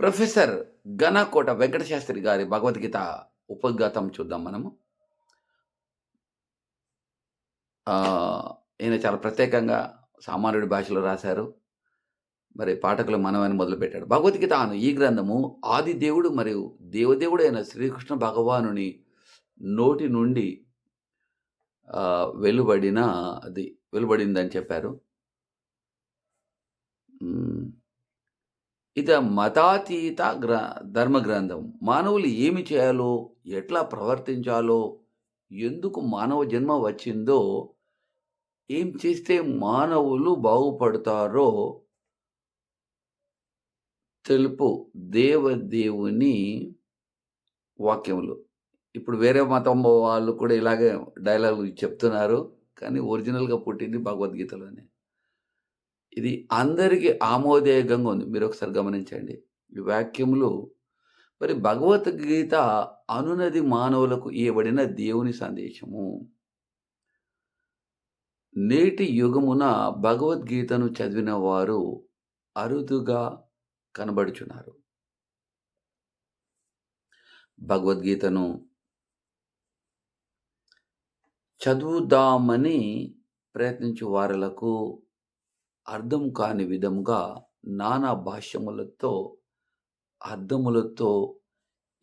Professor ఘనకోట Venkata Sastry గారి భగవద్గీత ఉపగతం చూద్దాం మనము. ఈయన చాలా ప్రత్యేకంగా సామాన్యుడి భాషలో రాశారు. మరి పాఠకులు మనమని మొదలుపెట్టాడు. భగవద్గీత అను ఈ గ్రంథము ఆది దేవుడు మరియు దేవదేవుడు శ్రీకృష్ణ భగవానుని నోటి నుండి వెలువడిన అది వెలువడిందని చెప్పారు. ఇది మతాతీత గ్ర ధర్మ గ్రంథం మానవులు ఏమి చేయాలో ఎట్లా ప్రవర్తించాలో ఎందుకు మానవ జన్మ వచ్చిందో ఏం చేస్తే మానవులు బాగుపడతారో తెలుపు దేవదేవుని వాక్యములు. ఇప్పుడు వేరే మతం వాళ్ళు కూడా ఇలాగే డైలాగ్ చెప్తున్నారు కానీ ఒరిజినల్గా పుట్టింది భగవద్గీతలోనే. ఇది అందరికీ ఆమోదయోగంగా ఉంది. మీరు ఒకసారి గమనించండి. ఈ వాక్యములు మరి భగవద్గీత అనునది మానవులకు ఇవ్వబడిన దేవుని సందేశము. నేటి యుగమున భగవద్గీతను చదివిన వారు అరుదుగా కనబడుచున్నారు. భగవద్గీతను చదువుదామని ప్రయత్నించు వారలకు అర్థం కాని విధంగా నానా భాష్యములతో అర్థములతో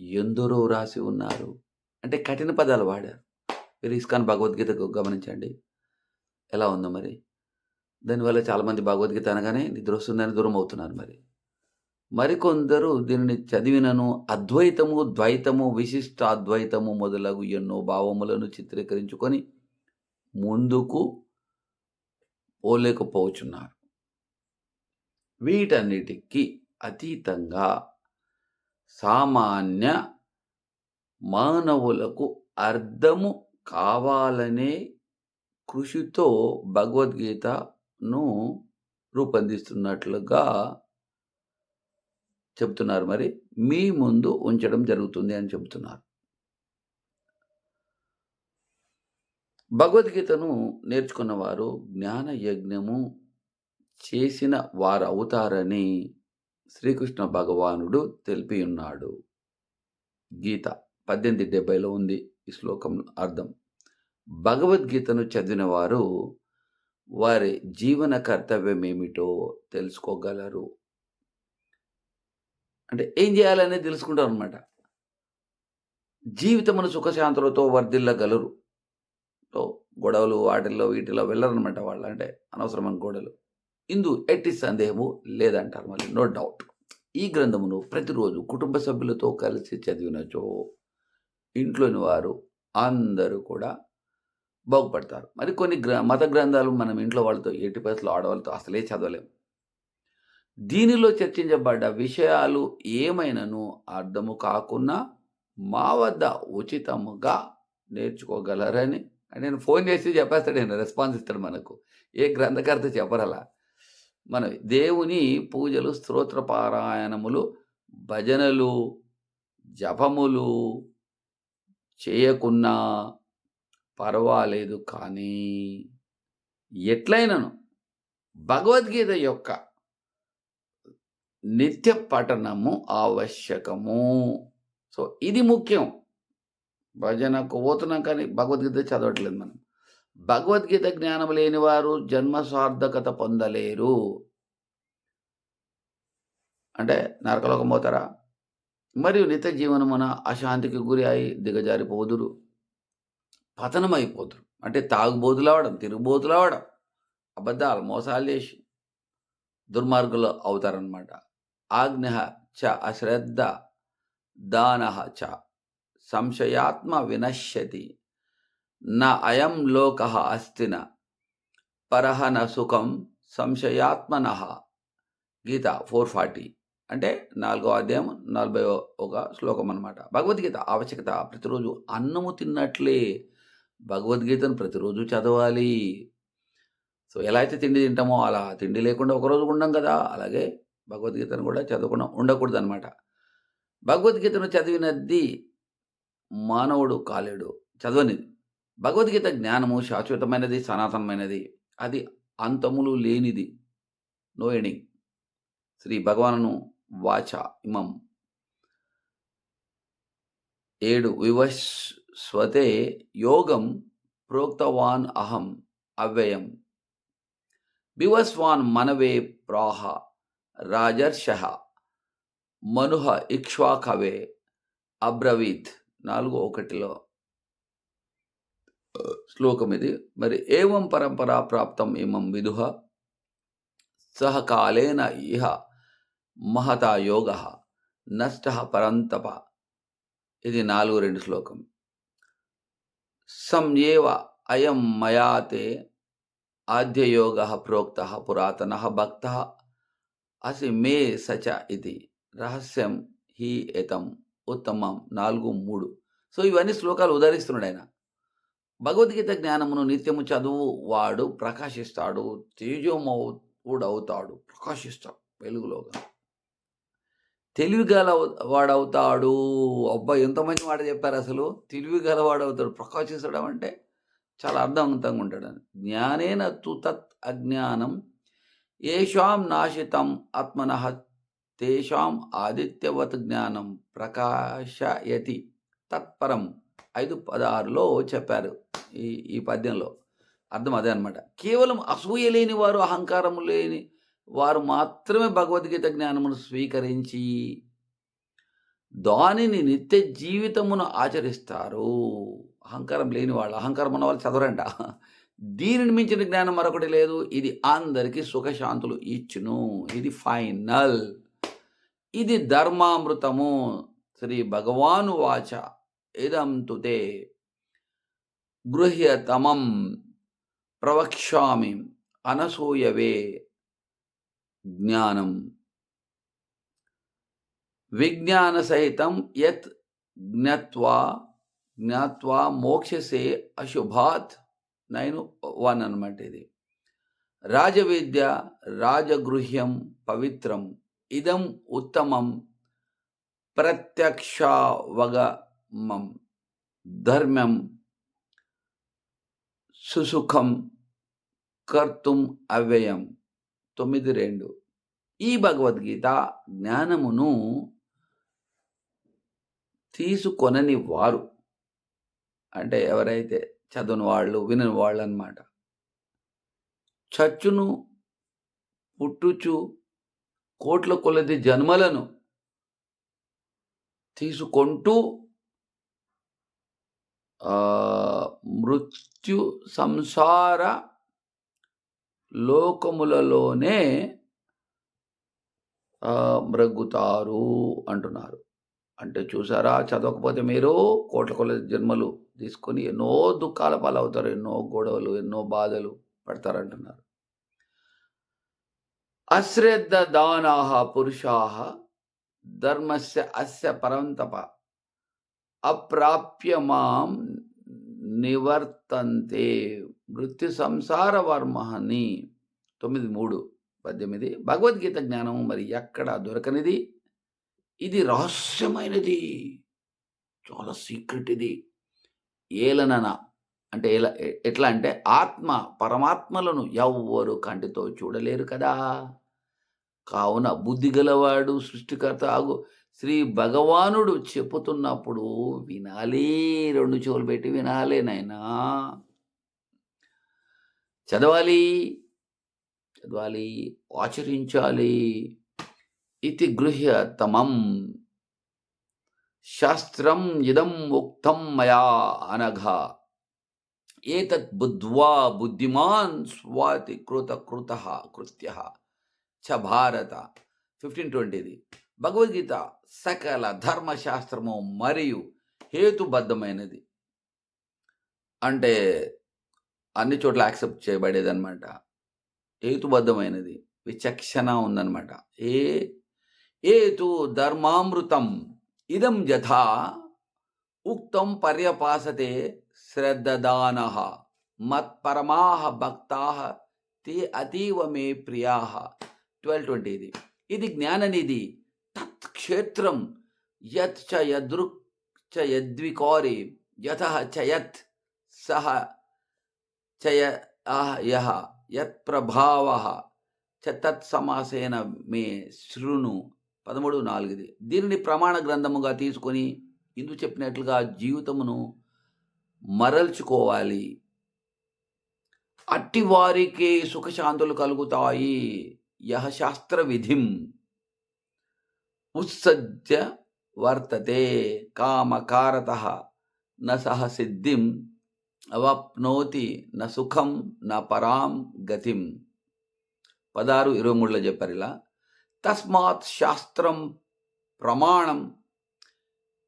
ఎందరో రాసి ఉన్నారు. అంటే కఠిన పదాలు వాడారు. మీరు ఇస్కాన్ భగవద్గీతకు గమనించండి. ఎలా ఉందో మరి? దానివల్ల చాలామంది భగవద్గీత అనగానే నిద్ర వస్తుందని దూరం అవుతున్నారు మరి. మరికొందరు దీనిని చదివినను అద్వైతము ద్వైతము విశిష్ట అద్వైతము మొదలగు ఎన్నో భావములను చిత్రీకరించుకొని ముందుకు పోలేకపోచున్నారు. వీటన్నిటికీ అతీతంగా సామాన్య మానవులకు అర్థము కావాలనే కృషితో భగవద్గీతను రూపొందిస్తున్నట్లుగా చెప్తున్నారు మరి. మీ ముందు ఉంచడం జరుగుతుంది అని చెబుతున్నారు. భగవద్గీతను నేర్చుకున్నవారు జ్ఞాన యజ్ఞము చేసిన వారు అవుతారని శ్రీకృష్ణ భగవానుడు తెలిపి ఉన్నాడు గీత పద్దెనిమిది డెబ్బైలో ఉంది ఈ శ్లోకం అర్థం. భగవద్గీతను చదివిన వారు వారి జీవన కర్తవ్యం ఏమిటో తెలుసుకోగలరు. అంటే ఏం చేయాలనేది తెలుసుకుంటారు అనమాట జీవితమును సుఖశాంతులతో వర్ధిల్లగలరు. లో గొడవలు వాటిల్లో వీటిలో వెళ్ళరనమాట వాళ్ళు. అంటే అనవసరమైన గొడవలు ఇందు ఎట్టి సందేహము లేదంటారు మళ్ళీ. No doubt. ఈ గ్రంథమును ప్రతిరోజు కుటుంబ సభ్యులతో కలిసి చదివినచో ఇంట్లోని వారు అందరూ కూడా బాగుపడతారు. మరి కొన్ని గ్ర మత గ్రంథాలు మనం ఇంట్లో వాళ్ళతో ఎట్టి పరిస్థితులు ఆడవాళ్ళతో అసలే చదవలేము దీనిలో చర్చించబడ్డ విషయాలు ఏమైనాను అర్థము కాకున్నా మా వద్ద ఉచితముగా నేర్చుకోగలరని నేను ఫోన్ చేసి చెప్పేస్తాడు నేను రెస్పాన్స్ ఇస్తాడు మనకు. ఏ గ్రంథకర్త చెప్పరలా. మన దేవుని పూజలు స్తోత్ర పారాయణములు భజనలు జపములు చేయకున్నా పర్వాలేదు కానీ ఎట్లయినను భగవద్గీత యొక్క నిత్య పఠనము ఆవశ్యకము. సో ఇది ముఖ్యం. భజనకు పోతున్నాం కానీ భగవద్గీత చదవట్లేదు మనం. భగవద్గీత జ్ఞానం లేని వారు జన్మ సార్థకత పొందలేరు. అంటే నరకలోకం పోతారా? మరియు నిత్య జీవనమున అశాంతికి గురి అయి దిగజారిపోదురు. పతనమైపోదురు. అంటే తాగుబోతులు అవడం తిరుగుబోతులు అవడం. అబద్ధాలు మోసాలు చేసి దుర్మార్గులు అవుతారనమాట ఆజ్ఞ చ అశ్రద్ధ దాన చ. సంశయాత్మ వినశ్యతి. నా అయం లోక అస్తిన. పరహ న సుఖం సంశయాత్మన. గీత ఫోర్ ఫార్టీ అంటే నాలుగో అధ్యాయం నలభై ఒక శ్లోకం అనమాట భగవద్గీత ఆవశ్యకత ప్రతిరోజు అన్నము తిన్నట్లే. భగవద్గీతను ప్రతిరోజు చదవాలి. సో ఎలా అయితే తిండి తింటామో అలా తిండి లేకుండా ఒకరోజు ఉండం కదా. అలాగే భగవద్గీతను కూడా చదవకుండా ఉండకూడదు అనమాట భగవద్గీతను చదివినది మానవుడు కాలేడు. చదవనిది. భగవద్గీత జ్ఞానము శాశ్వతమైనది సనాతనమైనది. అది అంతములు లేనిది. నో ఎండింగ్ శ్రీ భగవాను వాచ ఇమం. ఏడు. వివస్వతే యోగం ప్రోక్తవాన్ అహం అవ్యయం. వివస్వాన్ మనవే ప్రాహ రాజర్ష మనుహ ఇక్ష్వాకవే అబ్రవీత్. నాలుగు ఒకటిలో శ్లోకం ఇది మరి ఏవం పరంపరా ప్రాప్తం ఇమం విదుహ? సహ కాలేన ఇహ మహతా యోగ నష్ట పరంతప. ఇది నాలుగు రెండు శ్లోకం. సంయేవ అయం మయాతే ఆద్యయోగ ప్రోక్త పురాతన భక్త అసి మే సచ ఇది. రహస్యం హి ఎతం. ఉత్తమం నాలుగు మూడు. సో ఇవన్నీ శ్లోకాలు ఉదహరిస్తున్నాడు ఆయన. భగవద్గీత జ్ఞానమును నిత్యము చదువు వాడు ప్రకాశిస్తాడు తేజోమవుడవుతాడు ప్రకాశిస్తాడు వెలుగులోగా తెలివిగల వాడవుతాడు. అబ్బా ఎంత మంచి మాట చెప్పారు అసలు. తెలివి గలవాడవుతాడు ప్రకాశించడం అంటే చాలా అర్థవంతంగా ఉంటాడు జ్ఞానేన తు తత్ అజ్ఞానం ఏషాం నాశితం ఆత్మన తేషాం ఆదిత్యవత్ జ్ఞానం ప్రకాశయతి. తత్పరం ఐదు పదహారులో చెప్పారు ఈ ఈ పద్యంలో. అర్థం అదే అనమాట కేవలం అసూయ లేని వారు అహంకారం లేని వారు మాత్రమే భగవద్గీత జ్ఞానమును స్వీకరించి దానిని నిత్య జీవితమును ఆచరిస్తారు. అహంకారం లేని వాళ్ళు అహంకారం ఉన్న వాళ్ళు చదవరంట. దీనిని మించిన జ్ఞానం మరొకటి లేదు. ఇది అందరికీ సుఖశాంతులు ఇచ్చును. ఇది ఫైనల్. ఇది ధర్మామృతము. శ్రీ భగవాను వాచ. ఇదం తుతే గృహ్యతమం ప్రవక్ష్యామి అనసూయవే జ్ఞానం. విజ్ఞాన సహితం యత్ జ్ఞత్వా జ్ఞాత్వా మోక్షసే అశుభాత్. నైన్ వన్ అనమాట ఇది. రాజవిద్య రాజగృహ్యం పవిత్రం. ఇదం ఉత్తమం ప్రత్యక్షావగమం ధర్మం సుసుఖం కర్తుం అవ్యయం. తొమ్మిది రెండు. ఈ భగవద్గీత జ్ఞానమును తీసుకొనని వారు. అంటే ఎవరైతే చదువుని వాళ్ళు వినని వాళ్ళు అనమాట చచ్చును పుట్టుచు కోట్ల కొలది జన్మలను తీసుకుంటూ మృత్యు సంసార లోకములలోనే మ్రగ్గుతారు అంటున్నారు. అంటే చూసారా చదవకపోతే మీరు కోట్ల కొలది జన్మలు తీసుకొని ఎన్నో దుఃఖాల పాలవుతారు ఎన్నో గొడవలు ఎన్నో బాధలు పడతారంటున్నారు. అశ్రద్ధ దానాహ పురుషాహ ధర్మస్య అస్య పరంతప అప్రాప్య మాం నివర్తంతే. మృత్యు సంసార వర్మహని. తొమ్మిది మూడు పద్దెనిమిది. భగవద్గీత జ్ఞానం మరి ఎక్కడ దొరకనిది? ఇది రహస్యమైనది. చాలా సీక్రెట్ ఇది. ఏలనన అంటే ఎలా ఎట్లా అంటే ఆత్మ పరమాత్మలను ఎవ్వరు కంటితో చూడలేరు కదా. కావున బుద్ధి గలవాడు సృష్టికర్త ఆగు. శ్రీ భగవానుడు చెప్పుతున్నప్పుడు వినాలి రెండు చెవులు పెట్టి వినాలి నాయనా. చదవాలి చదవాలి ఆచరించాలి. ఇది గృహ్యతమం శాస్త్రం ఇదం ఉక్తం మయా అనఘ. ఏతత్ బుద్ధ్వా బుద్ధిమాన్ స్వాతి కృత కృత కృత్య. చ భారత ఫిఫ్టీన్ ట్వంటీది. భగవద్గీత సకల ధర్మశాస్త్రము మరియు హేతుబద్ధమైనది. అంటే అన్ని చోట్ల యాక్సెప్ట్ చేయబడేది అనమాట హేతుబద్ధమైనది. విచక్షణ ఉందన్నమాట. ఏ ఏతు ధర్మామృతం ఇదం యథా ఉక్తం పర్యపాసతే శ్రద్ధదాన మత్పరమా భక్తా తే అతీవ మే ప్రియా ట్వెల్వ్ ట్వంటీ ఇది. ఇది జ్ఞాననిధి. తత్ క్షేత్రం యత్ చ యదృక్ చ యద్వికారి. యత చ యత్ సహ చయ యహ యత్ ప్రభావ చ తత్ సమాసేన మే శృణు. పదమూడు నాలుగుది. దీనిని ప్రమాణ గ్రంథముగా తీసుకొని ఇందు చెప్పినట్లుగా జీవితమును మరల్చుకోవాలి. అట్టి వారికి సుఖశాంతులు కలుగుతాయి. యహ శాస్త్ర విధిం ఉత్సజ్య వర్తతే కామకారత న సహ సిద్ధిం అవాప్నోతి న సుఖం న పరాం గతిం పదారు ఇరవై మూడులో చెప్పారు ఇలా తస్మాత్ శాస్త్రం ప్రమాణం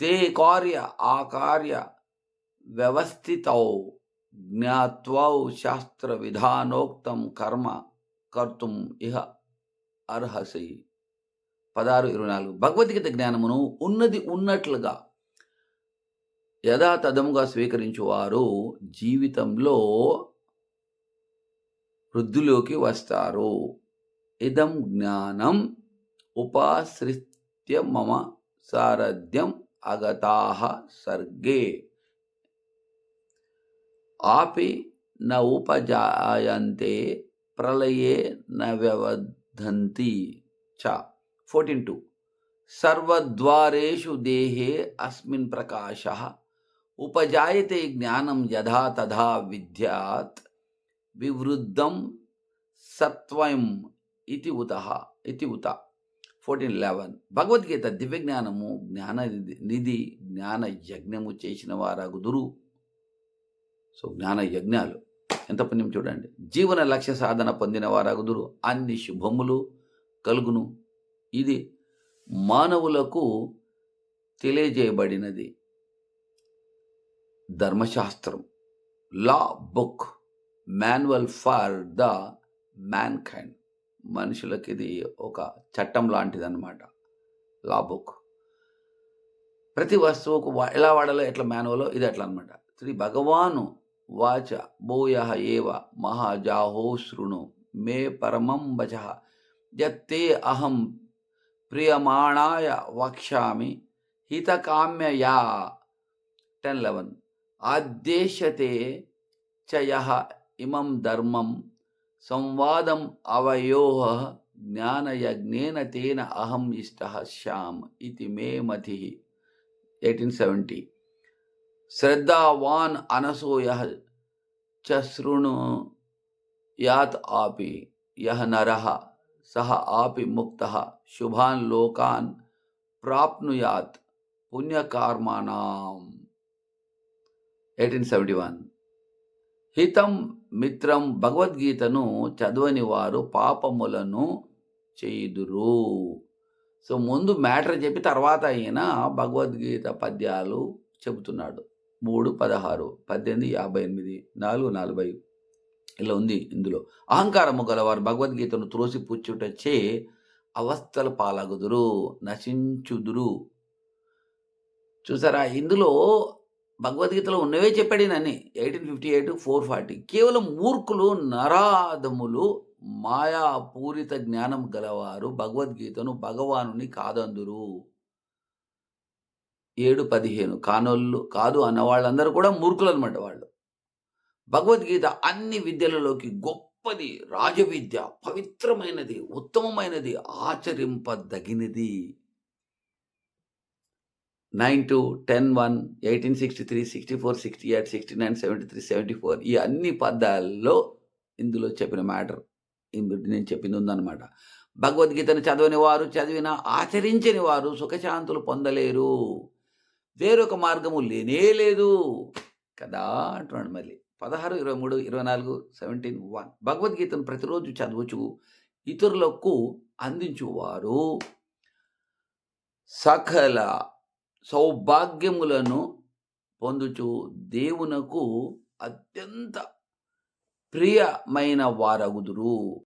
తే కార్య ఆ కార్య వ్యవస్థితౌ జ్ఞాత్వౌ శాస్త్ర విధానోక్తం కర్మ కర్తుం ఇహ అర్హసి. పదహారు ఇరవై నాలుగు. భగవద్గీత జ్ఞానమును ఉన్నది ఉన్నట్లుగా యథాతథముగా స్వీకరించువారు జీవితంలో వృద్ధులోకి వస్తారు. ఇదం జ్ఞానం ఉపాశ్రిత్య మమ సారథ్యం అగతాహ సర్గే. ఆపి న ఉపజాయంతే ప్రళయే న వ్యవధంతి చ. Fourteen two. సర్వద్వారేషు దేహే అస్మిన్ ప్రకాశ. ఉపజాయతే జ్ఞానం యథా తథా విద్యాత్. వివృద్ధం సత్వయం ఇది ఉత ఇది ఉత. Fourteen eleven. భగవద్గీత దివ్య జ్ఞానము జ్ఞాన నిధి జ్ఞాన యజ్ఞము చేసిన వారగుదురు. సో జ్ఞాన యజ్ఞాలు. ఎంత పుణ్యం చూడండి. జీవన లక్ష్య సాధన పొందిన వారగుదురు. అన్ని శుభములు కలుగును. ఇది మానవులకు తెలియజేయబడినది. ధర్మశాస్త్రం. Law book. Manual for the mankind మనుషులకి ఇది ఒక చట్టం లాంటిదన్నమాట. Law book. ప్రతి వస్తువుకు ఎలా వాడాలో ఎట్లా మాన్యువలో ఇది ఎట్లా అనమాట శ్రీ భగవాను వాచ భూయ ఏవ మహాజాహో శృణు మే పరమం వచ యత్తే అహం ప్రియమాణాయ వక్ష్యామి హితకామ్యయా టెన్ లెవెన్ ఆద్దేశతే చ యః ఇమం ధర్మం సంవాదం అవయోహ జ్ఞానయజ్ఞేన తేన అహం ఇష్ట శ్యామ్ ఇది మే మతి ఎయిటీన్ సెవెంటీ శ్రద్ధావాన్ అనసూయ చ శృణు యాత్ ఆపి యహ నర సహ ఆపి ముక్త శుభాన్ లోకాన్ ప్రాప్నుయాత్ పుణ్యకార్మాణం. Eighteen seventy one. హితం మిత్రం భగవద్గీతను చదవని వారు పాపములను చేయుదురు. సో ముందు మ్యాటర్ చెప్పి తర్వాత అయినా భగవద్గీత పద్యాలు చెబుతున్నాడు. మూడు పదహారు పద్దెనిమిది యాభై ఎనిమిది నాలుగు నలభై ఇలా ఉంది ఇందులో. అహంకారము గలవారు భగవద్గీతను త్రోసిపుచ్చుటచ్చే అవస్థలు పాలగుదురు నశించుదురు. చూసారా? ఇందులో భగవద్గీతలో ఉన్నవే చెప్పాడు నన్ను eighteen fifty eight four forty. కేవలం మూర్ఖులు నరాధములు మాయాపూరిత జ్ఞానం గలవారు భగవద్గీతను భగవానుని కాదందురు. ఏడు పదిహేను. కానోళ్ళు కాదు అన్న వాళ్ళందరూ కూడా మూర్ఖులు అనమాట వాళ్ళు. భగవద్గీత అన్ని విద్యలలోకి గొప్పది రాజవిద్య పవిత్రమైనది ఉత్తమమైనది ఆచరింపదగినది. Nine two ten one eighteen sixty three sixty four sixty eight sixty nine seventy three seventy four ఈ అన్ని పదాల్లో ఇందులో చెప్పిన మ్యాటర్ నేను చెప్పింది ఉందన్నమాట. భగవద్గీతను చదవని వారు చదివిన ఆచరించని వారు సుఖశాంతులు పొందలేరు. వేరొక మార్గము లేనే లేదు. కదా? అంటున్నాడు మళ్ళీ. పదహారు ఇరవై మూడు ఇరవై నాలుగు సెవెంటీన్ వన్ భగవద్గీతను ప్రతిరోజు చదవచ్చు. ఇతరులకు అందించువారు. సకల సౌభాగ్యములను పొందుచు దేవునకు అత్యంత ప్రియమైన వారగుదురు.